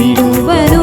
పిలువరు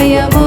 vaya.